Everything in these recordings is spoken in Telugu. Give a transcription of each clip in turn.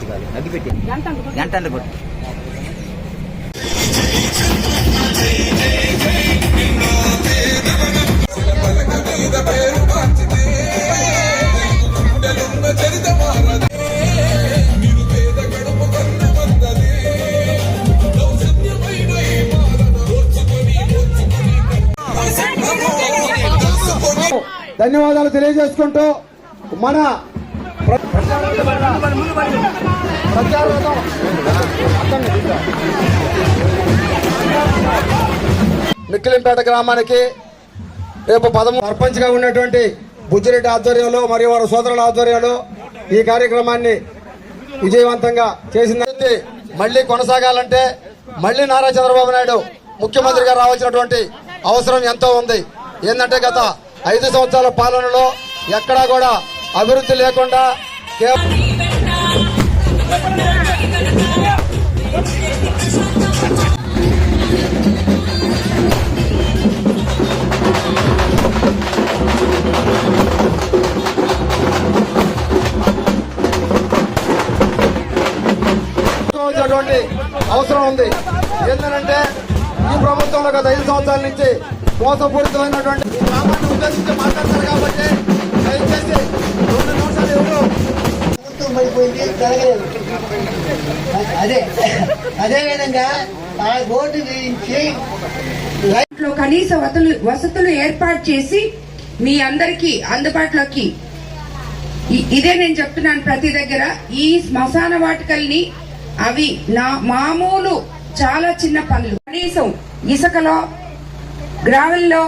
పెట్టాలి అగ్గి పెట్టి. గంట కొట్టు. ధన్యవాదాలు తెలియజేసుకుంటూ మన మిక్కిలింపేట గ్రామానికి రేపు పదమూడు సర్పంచ్గా ఉన్నటువంటి బుజ్జిరెడ్డి ఆధ్వర్యంలో మరియు వారి సోదరుల ఆధ్వర్యంలో ఈ కార్యక్రమాన్ని విజయవంతంగా చేసింది మళ్ళీ కొనసాగాలంటే మళ్ళీ నారా చంద్రబాబు నాయుడు ముఖ్యమంత్రిగా రావాల్సినటువంటి అవసరం ఎంతో ఉంది. ఏంటంటే గత ఐదు సంవత్సరాల పాలనలో ఎక్కడా కూడా అభివృద్ధి లేకుండా కేవలం అవసరం ఉంది. ఏంటంటే ఈ ప్రభుత్వంలో గత ఐదు సంవత్సరాల నుంచి మోసపూరితమైనటువంటి ఈ గ్రామాన్ని ఉద్దేశించి మాట్లాడతారు కాబట్టి దయచేసి రెండు ఆలస్యం పడిపోయింది జరగలేదు అదే అదే విధంగా ఆ బోర్డు గురించి లో కనీస వసతులు వసతులు ఏర్పాటు చేసి మీ అందరికి అందుబాటులోకి ఇదే నేను చెప్తున్నాను ప్రతి దగ్గర. ఈ శ్మశాన వాటికల్ని అవి నా మామూలు చాలా చిన్న పనులు. కనీసం ఇసుకలో గ్రావెల్లో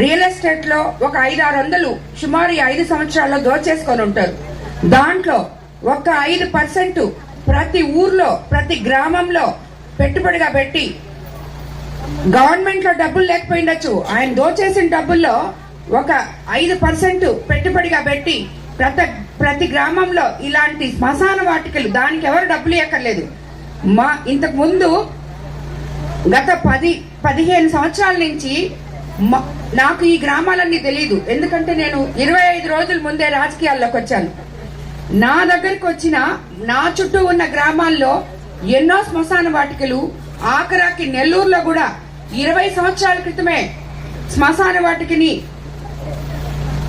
రియల్ ఎస్టేట్లో ఒక ఐదు ఆరు వందలు సుమారు ఐదు సంవత్సరాల్లో దోచేసుకొని ఉంటారు. దాంట్లో ఒక ఐదు పర్సెంట్ ప్రతి ఊర్లో ప్రతి గ్రామంలో పెట్టుబడిగా పెట్టి గవర్నమెంట్లో డబ్బులు లేకపోయిండొచ్చు ఆయన దోచేసిన డబ్బుల్లో ఒక ఐదు పర్సెంట్ పెట్టుబడిగా పెట్టి ప్రతి ప్రతి గ్రామంలో ఇలాంటి శ్మశాన వాటికలు దానికి ఎవరు డబ్బులు ఇవ్వక్కర్లేదు మా ఇంతకు ముందు గత పది పదిహేను సంవత్సరాల నుంచి మ- నాకు ఈ గ్రామాలన్నీ తెలియదు ఎందుకంటే నేను ఇరవై ఐదు రోజుల ముందే రాజకీయాల్లోకి వచ్చాను. నా దగ్గరికి వచ్చిన నా చుట్టూ ఉన్న గ్రామాల్లో ఎన్నో శ్మశాన వాటికలు ఆఖరాకి నెల్లూరులో కూడా ఇరవై సంవత్సరాల క్రితమే శ్మశాన వాటికని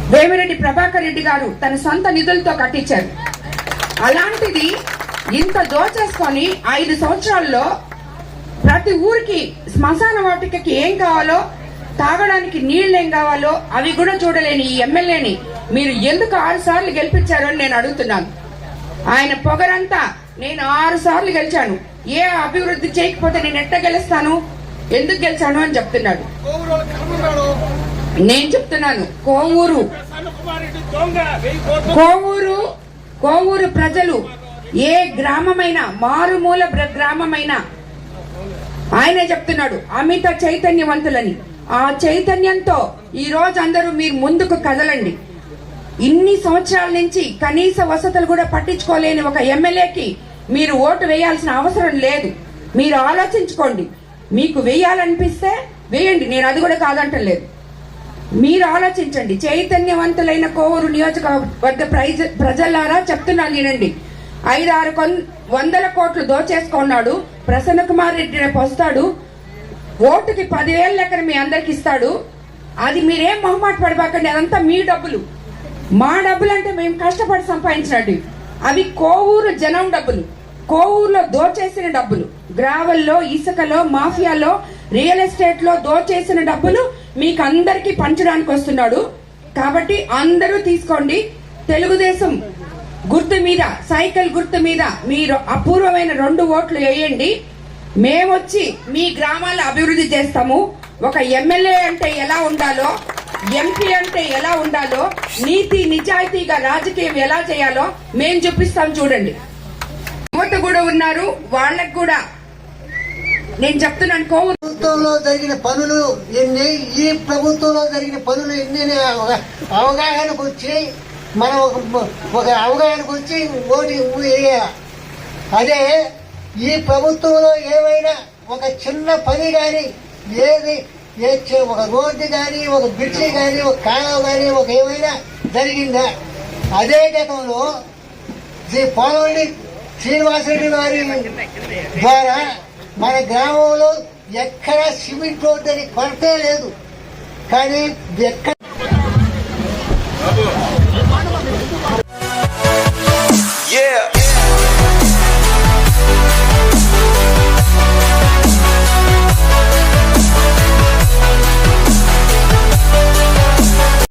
వేమిరెడ్డి ప్రభాకర్ రెడ్డి గారు తన సొంత నిధులతో కట్టించారు. అలాంటిది ఇంత దోచేసుకొని ఐదు సంవత్సరాల్లో ప్రతి ఊరికి శ్మశాన వాటికకి ఏం కావాలో తాగడానికి నీళ్ళు ఏం కావాలో అవి కూడా చూడలేని ఈ ఎమ్మెల్యేని మీరు ఎందుకు ఆరు సార్లు గెలిపించారు అని నేను అడుగుతున్నాను. ఆయన పొగరంతా నేను ఆరు సార్లు గెలిచాను. ఏ అభివృద్ధి చేయకపోతే నేను ఎట్ట గెలుస్తాను? ఎందుకు గెలిచాను అని చెప్తున్నాడు. నేను చెప్తున్నాను కోవూరు. కోవూరు కోవూరు ప్రజలు ఏ గ్రామమైనా మారుమూల గ్రామమైన గ్రామమైనా ఆయనే చెప్తున్నాడు అమిత చైతన్యవంతులని. ఆ చైతన్యంతో ఈ రోజు అందరూ మీరు ముందుకు కదలండి. ఇన్ని సంవత్సరాల నుంచి కనీస వసతులు కూడా పట్టించుకోలేని ఒక ఎమ్మెల్యేకి మీరు ఓటు వేయాల్సిన అవసరం లేదు. మీరు ఆలోచించుకోండి. మీకు వేయాలనిపిస్తే వేయండి. నేను అది కూడా కాదంటలేదు మీరు ఆలోచించండి. చైతన్యవంతులైన కోవూరు నియోజకవర్గ ప్రజ- ప్రజలారా చెప్తున్నాను వినండి. ఐదారు కొన్ వందల కోట్లు దోచేసుకున్నాడు. ప్రసన్న కుమార్ రెడ్డి రేపు వస్తాడు. ఓటుకి పదివేల లెక్కన మీ అందరికి ఇస్తాడు. అది మీరేం మొహమాట పడిపోకండి అదంతా మీ డబ్బులు. మా డబ్బులు అంటే మేము కష్టపడి సంపాదించినట్టు. అవి కోవూరు జనం డబ్బులు. కోవూరులో దోచేసిన డబ్బులు. గ్రావల్లో ఇసుకలో మాఫియాలో రియల్ ఎస్టేట్లో దోచేసిన డబ్బులు మీకు అందరికీ పంచడానికి వస్తున్నాడు. కాబట్టి అందరూ తీసుకోండి. తెలుగుదేశం గుర్తు మీద సైకిల్ గుర్తు మీద మీరు అపూర్వమైన రెండు ఓట్లు వేయండి. మేమొచ్చి మీ గ్రామాల అభివృద్ధి చేస్తాము. ఒక ఎమ్మెల్యే అంటే ఎలా ఉండాలో ఎంపీ అంటే ఎలా ఉండాలో నీతి నిజాయితీగా రాజకీయం ఎలా చేయాలో మేం చూపిస్తాం చూడండి. యువత కూడా ఉన్నారు వాళ్ళకు కూడా నేను చెప్తున్నాను కోవూరు ప్రభుత్వంలో జరిగిన పనులు ఎన్ని ఈ ప్రభుత్వంలో జరిగిన పనులు ఎన్ని అవగాహనకు వచ్చి మనం ఒక ఒక అవగాహనకు వచ్చి ఓటు వేయాలి అదే ఈ ప్రభుత్వంలో ఏమైనా ఒక చిన్న పని కానీ ఏది ఏ ఒక రోడ్డు కానీ ఒక బ్రిడ్జి కానీ ఒక కాలువ కానీ ఒక ఏమైనా జరిగిందా? అదే గతంలో శ్రీ పోలవల్లి శ్రీనివాసరెడ్డి గారి ద్వారా మన గ్రామంలో ఎక్కడ సిమెంట్ రోడ్డు అని కొరతే లేదు. కానీ ఎక్కడ